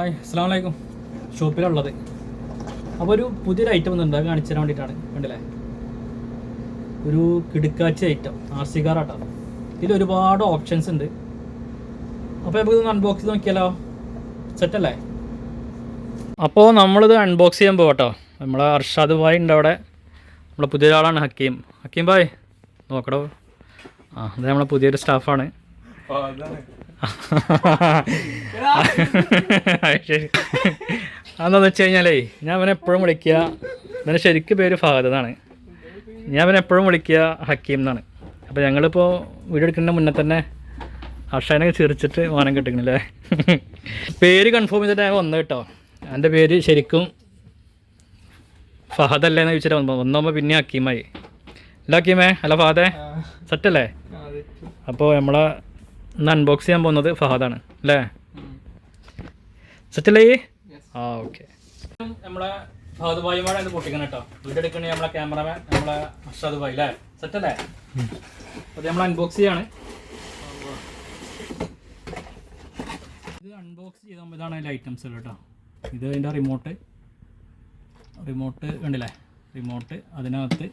Hi അസ്സാം വലൈക്കും ഷോപ്പിലുള്ളത്. അപ്പോൾ ഒരു പുതിയൊരു ഐറ്റം ഒന്നുണ്ട് അത് കാണിച്ചു തരാൻ വേണ്ടിയിട്ടാണ്. കണ്ടില്ലേ? ഒരു കിടുക്കാച്ചി ഐറ്റം ആർ സി കാർ ആട്ടോ. ഇതിൽ ഒരുപാട് ഓപ്ഷൻസ് ഉണ്ട്. അപ്പോൾ നമുക്കിതൊന്ന് അൺബോക്സ് ചെയ്ത് നോക്കിയാലോ? സെറ്റല്ലേ അപ്പോൾ നമ്മളിത് അൺബോക്സ് ചെയ്യാൻ പോകട്ടോ നമ്മളെ അർഷാദ് ഭായ് ഉണ്ട് അവിടെ. നമ്മളെ പുതിയ ആളാണ് ഹക്കീം. ഹക്കീം ഭായ് നോക്കടോ. ആ അത് നമ്മളെ പുതിയൊരു സ്റ്റാഫാണ് അതെന്താന്ന് വെച്ച് കഴിഞ്ഞാലേ ഞാൻ അവനെ എപ്പോഴും വിളിക്കുക. ഇവനെ ശരിക്കും പേര് ഫഹദ് എന്നാണ്. ഞാൻ അവനെ എപ്പോഴും വിളിക്കുക ഹക്കീം എന്നാണ്. അപ്പോൾ ഞങ്ങളിപ്പോൾ വീഡിയോ എടുക്കുന്നതിന് മുന്നേ തന്നെ അർഷാനെ ചിരിച്ചിട്ട് വാനം കിട്ടിക്കണല്ലേ? പേര് കൺഫേം ചെയ്തിട്ട് ഞാൻ വന്നു കേട്ടോ. എന്റെ പേര് ശരിക്കും ഫഹദ് അല്ലേ എന്ന് ചോദിച്ചിട്ട് വന്നു വന്നാകുമ്പോൾ പിന്നെ ഹക്കീമായി അല്ല ഹക്കീമേ? അല്ല ഫഹദേ? സെറ്റല്ലേ? അപ്പോൾ നമ്മളെ ഇന്ന് അൺബോക്സ് ചെയ്യാൻ പോകുന്നത് ഫഹദാണ് അല്ലേ? സെറ്റല്ലേ ആ ഓക്കെ നമ്മളെ ഫഹദ് പൊട്ടിക്കണം കേട്ടോ. നമ്മളെ ക്യാമറമാൻ നമ്മളെ അർഷാദ് ഭായി അല്ലേ? സെറ്റല്ലേ? അത് നമ്മൾ അൺബോക്സ് ചെയ്യാണ്. ഇത് അൺബോക്സ് ചെയ്താൽ ഇതാണ് അതിന്റെ ഐറ്റംസ് കേട്ടോ. ഇത് അതിന്റെ റിമോട്ട് റിമോട്ട് കണ്ടില്ലേ? റിമോട്ട് അതിനകത്ത്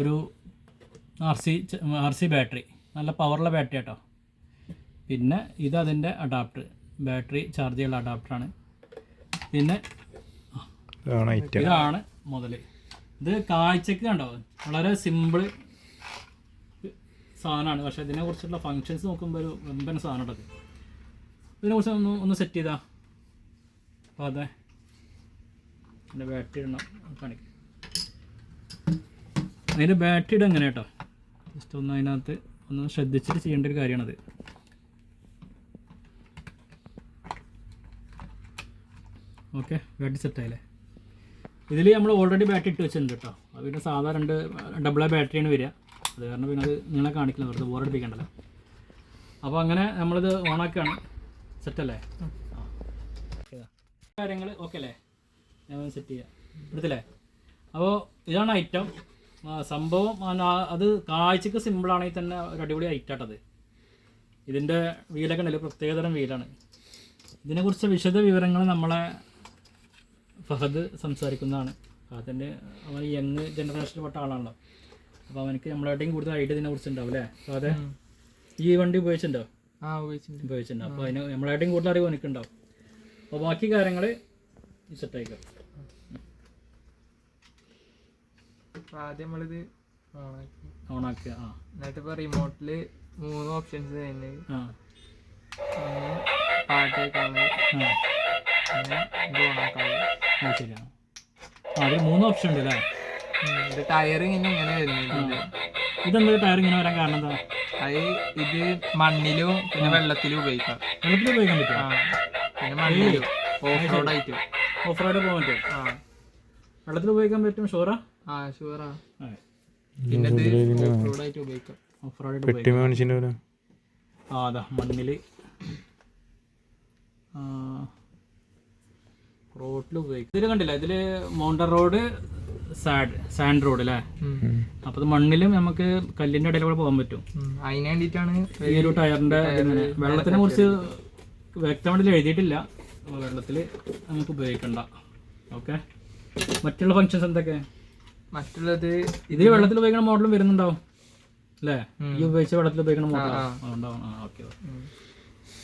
ഒരു R C R C battery നല്ല പവറുള്ള ബാറ്ററി കേട്ടോ പിന്നെ ഇത് അതിന്റെ അഡാപ്റ്റർ ബാറ്ററി ചാർജ് ചെയ്യാനുള്ള അഡാപ്റ്ററാണ് പിന്നെ ഇതാണ് മുതൽ ഇത് കാഴ്ചക്ക് കണ്ടോ? വളരെ സിമ്പിൾ സാധനമാണ്. പക്ഷെ ഇതിനെ കുറിച്ചുള്ള ഫങ്ഷൻസ് നോക്കുമ്പോൾ ഒരു വെമ്പൻ സാധനമുള്ളത് ഉണ്ടത് ഇതിനെ കുറിച്ച് ഒന്ന് ഒന്ന് സെറ്റ് ചെയ്താ. അപ്പോൾ അതെ. എന്റെ ബാറ്ററി ഇടണം. കാണിക്കും. അതിന്റെ ബാറ്ററി എങ്ങനെയാട്ടോ എങ്ങനെ കേട്ടോ ജസ്റ്റ് ഒന്ന് അതിനകത്ത് ഒന്ന് ശ്രദ്ധിച്ചിട്ട് ചെയ്യേണ്ട ഒരു കാര്യമാണത്. ഓക്കെ ബാറ്ററി സെറ്റായില്ലേ ഇതിൽ നമ്മൾ ഓൾറെഡി ബാറ്ററി ഇട്ട് വെച്ചിട്ടുണ്ട് കേട്ടോ. പിന്നെ സാധാ രണ്ട് ഡബിൾ ബാറ്ററിയാണ് വരിക. അത് കാരണം പിന്നെ അത് നിങ്ങളെ കാണിക്കില്ല വെറുതെ ബോറടിപ്പിക്കണ്ടല്ലോ അപ്പോൾ അങ്ങനെ നമ്മളിത് ഓണാക്കുകയാണ് സെറ്റല്ലേ കാര്യങ്ങൾ ഓക്കെ അല്ലേ? ഞാൻ സെറ്റ് ചെയ്യാം. എടുത്തില്ലേ അപ്പോൾ ഇതാണ് ഐറ്റം സംഭവം അത് കാഴ്ചക്ക് സിമ്പിളാണെങ്കിൽ തന്നെ ഒരു അടിപൊളി ഐറ്റാട്ടത് ഇതിന്റെ വീലൊക്കെ ഉണ്ടല്ലോ പ്രത്യേകതരം വീലാണ് ഇതിനെക്കുറിച്ച് വിശദ വിവരങ്ങൾ നമ്മളെ ഫഹദ് സംസാരിക്കുന്നതാണ്. ഫഹദിന്റെ അവൻ യങ് ജനറേഷനിൽ പെട്ട ആളാണല്ലോ. അപ്പോൾ അവനക്ക് നമ്മളായിട്ടും കൂടുതൽ ഐഡിയ ഇതിനെ കുറിച്ച് ഉണ്ടാവും അല്ലേ? ഫഹദ് ഈ വണ്ടി ഉപയോഗിച്ചിട്ടുണ്ടോ? ആ ഉപയോഗിച്ചിട്ടുണ്ട്. ഉപയോഗിച്ചിട്ടുണ്ടോ? അപ്പോൾ അതിന് നമ്മളായിട്ടും കൂടുതൽ അറിവ് എനിക്കുണ്ടാവും അപ്പോൾ ബാക്കി കാര്യങ്ങൾ സെറ്റായിക്കോ ആദ്യം നമ്മളിത് ഓണാക്കി. ഓണാക്കുക ആ. എന്നിട്ട് ഇപ്പോൾ റിമോട്ടിൽ മൂന്ന് ഓപ്ഷൻസ് ഒന്ന് പാട്ട് കേൾക്കാൻ പിന്നെ ഇത് ഓണാക്കാനുള്ളത് ആ ശരിയാണ് ആ അതിൽ മൂന്ന് ഓപ്ഷൻ ഉണ്ട് അല്ലേ ഇത് ടയർ ഇങ്ങനെ വരുന്നത്. ഇതെന്താ ടയർ ഇങ്ങനെ വരാൻ കാരണം എന്താ? അത് ഇത് മണ്ണിലും പിന്നെ വെള്ളത്തിലും ഉപയോഗിക്കാം. വെള്ളത്തിൽ ഉപയോഗിക്കാൻ പറ്റും ആ. പിന്നെ മണ്ണിലും. ഓഫ് റോഡ് ആയിട്ട്. ഓഫ് റോഡ് പോകാൻ പറ്റും. ആ. വെള്ളത്തിൽ ഉപയോഗിക്കാൻ പറ്റും ഷുവറാ ആ? ഷുവറാ ആ. പിന്നെ ഇത് ഓഫ് റോഡ് ആയിട്ട് ഉപയോഗിക്കാം. ഓഫ് റോഡ് പെട്ടി ഉപയോഗിക്കാം. ആ അതാ മണ്ണിൽ റോഡിൽ ഉപയോഗിക്കും. ഇതിൽ കണ്ടില്ല? ഇതിൽ mountain road sad sand road അല്ലേ അപ്പൊ മണ്ണിലും നമുക്ക് കല്ലിന്റെ ഇടയിൽ കൂടെ പോകാൻ പറ്റും. അതിന് വേണ്ടിയിട്ടാണ് ഈ ഒരു ടയറിന്റെ വെള്ളത്തിനെ കുറിച്ച് വ്യക്തമായിട്ട് എഴുതിയിട്ടില്ല. വെള്ളത്തിൽ വെള്ളത്തിൽ നമുക്ക് ഉപയോഗിക്കണ്ട. ഓക്കെ? മറ്റുള്ള ഫങ്ഷൻസ് എന്തൊക്കെ? മറ്റുള്ളത് ഇത് വെള്ളത്തിൽ ഉപയോഗിക്കുന്ന മോഡലും വരുന്നുണ്ടാവും അല്ലേ ഈ ഉപയോഗിച്ച വെള്ളത്തിൽ ഉപയോഗിക്കുന്ന മോഡൽ.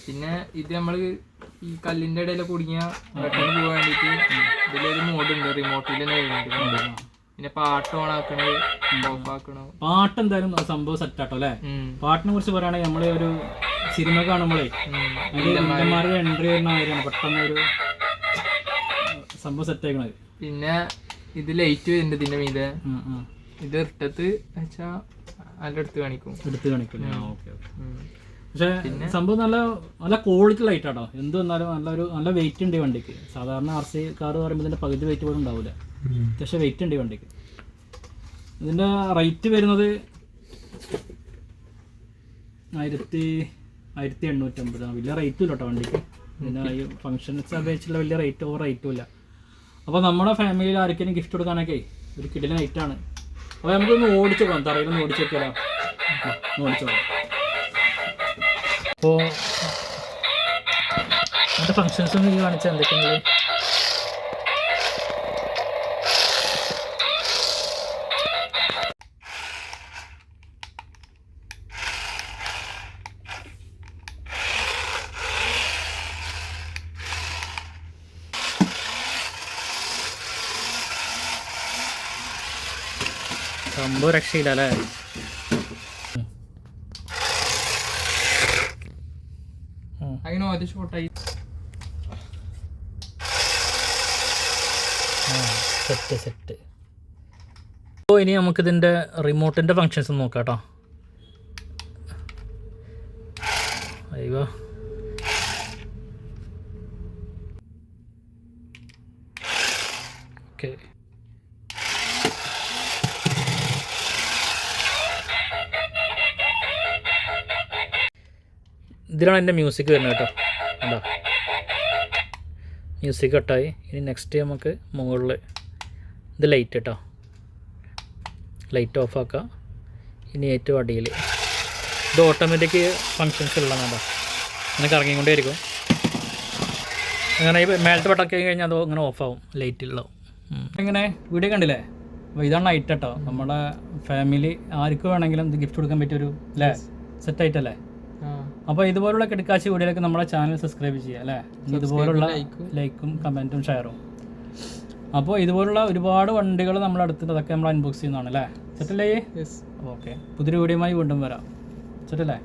പിന്നെ ഇത് നമ്മൾ ഈ കല്ലിന്റെ ഇടയിൽ കുടുങ്ങിയ പെട്ടെന്ന് പോകാൻ വേണ്ടിട്ട് ഇതിലൊരു മോഡ് ഉണ്ട് റിമോട്ടിൽ തന്നെ വരുന്നുണ്ട് പിന്നെ പാട്ട് ഓൺ ആക്കണത് ഓഫ് ആക്കണോ. പാട്ട് എന്തായാലും സംഭവം സെറ്റാട്ടോ അല്ലേ. പാട്ടിനെ കുറിച്ച് പറയുകയാണെങ്കിൽ നമ്മളെ ഒരു സിനിമ കാണുമ്പോഴേ എൻട്രി വരുന്ന കാര്യമാണ് പെട്ടെന്ന് ഒരു സംഭവം സെറ്റ് ആക്കണത് പിന്നെ ഇത് ലൈറ്റ് വരുന്നുണ്ട് ഇതിന്റെ മീതെ. ഇത് ഇട്ടത്ത് വെച്ചാ അതിന്റെ അടുത്ത് കാണിക്കും. എടുത്ത് കാണിക്കും. Okay okay. പക്ഷേ സംഭവം നല്ല നല്ല ക്വാളിറ്റി ലൈറ്റാട്ടോ എന്ത് വന്നാലും നല്ലൊരു നല്ല വെയിറ്റ് ഉണ്ട് ഈ വണ്ടിക്ക്. സാധാരണ ആർ സി കാർ പറയുമ്പോൾ ഇതിന്റെ പകുതി വെയിറ്റ് പോലും ഉണ്ടാവില്ല അത്യാവശ്യം വെയിറ്റ് ഉണ്ട് ഈ വണ്ടിക്ക്. ഇതിന്റെ റേറ്റ് വരുന്നത് ആയിരത്തി ആയിരത്തി എണ്ണൂറ്റമ്പത്. ആ, വലിയ റേറ്റും ഇല്ല കേട്ടോ വണ്ടിക്ക്. പിന്നെ ഈ ഫംഗ്ഷൻസ് അപേക്ഷിച്ചുള്ള വലിയ റേറ്റ് ഓവർ റേറ്റും ഇല്ല. അപ്പോൾ നമ്മുടെ ഫാമിലിയിൽ ആർക്കെങ്കിലും ഗിഫ്റ്റ് കൊടുക്കാനൊക്കെ ഒരു കിടിലൻ ഐറ്റാണ് അപ്പോൾ നമുക്കൊന്ന് ഓടിച്ചു പോകാം. തറയിലൊന്ന് ഓടിച്ചു വെക്കാം ഓടിച്ചു പോകാം. അപ്പോൾ അങ്ങനത്തെ ഫങ്ഷൻസ് ഒന്ന് ഈ കാണിച്ചാൽ എന്തൊക്കെയാണ് സംഭവം രക്ഷയില്ല അല്ലേ? ഉം. അത് ഷോട്ടായി സെറ്റ് സെറ്റ് അപ്പോൾ ഇനി നമുക്കിതിന്റെ റിമോട്ടിന്റെ ഫങ്ഷൻസ് നോക്കാം കേട്ടോ അയ്യോ. ഇതിലാണ് എന്റെ മ്യൂസിക് വരുന്നത് കേട്ടോ. എന്താ മ്യൂസിക് കട്ടായി ഇനി നെക്സ്റ്റ് നമുക്ക് മുകളിൽ ഇത് ലൈറ്റ് കേട്ടോ. ലൈറ്റ് ഓഫ് ആക്കുക ഇനി ഏറ്റവും അടിയിൽ. ഇത് ഓട്ടോമാറ്റിക് ഫങ്ഷൻസ് ഉള്ളതാണ് കേട്ടോ. അങ്ങനെ കറങ്ങിക്കൊണ്ടേയിരിക്കും. അങ്ങനെ ഈ മേലത്തെ പട്ടൊക്കെ കഴിഞ്ഞാൽ അത് ഇങ്ങനെ ഓഫാവും ലൈറ്റുള്ളാവും ഇങ്ങനെ വീഡിയോ കണ്ടില്ലേ? അപ്പോൾ ഇതാണ് നൈറ്റ് കേട്ടോ. നമ്മുടെ ഫാമിലി ആർക്ക് വേണമെങ്കിലും ഇത് ഗിഫ്റ്റ് കൊടുക്കാൻ പറ്റിയൊരു അല്ലേ സെറ്റ് ആയിട്ടല്ലേ? ആ അപ്പോൾ ഇതുപോലുള്ള കിടക്കാശി വീഡിയോയിലൊക്കെ നമ്മുടെ ചാനൽ സബ്സ്ക്രൈബ് ചെയ്യുക അല്ലേ? ഇതുപോലുള്ള. ലൈക്കും കമന്റും ഷെയറും അപ്പോൾ ഇതുപോലുള്ള ഒരുപാട് വണ്ടികൾ നമ്മൾ അടുത്തിട്ട് അതൊക്കെ നമ്മൾ അൺബോക്സ് ചെയ്യുന്നതാണ് അല്ലേ? സെറ്റല്ലേ യെസ് ഓക്കെ പുതിയൊരു വീഡിയോയുമായി വീണ്ടും വരാം. സെറ്റല്ലേ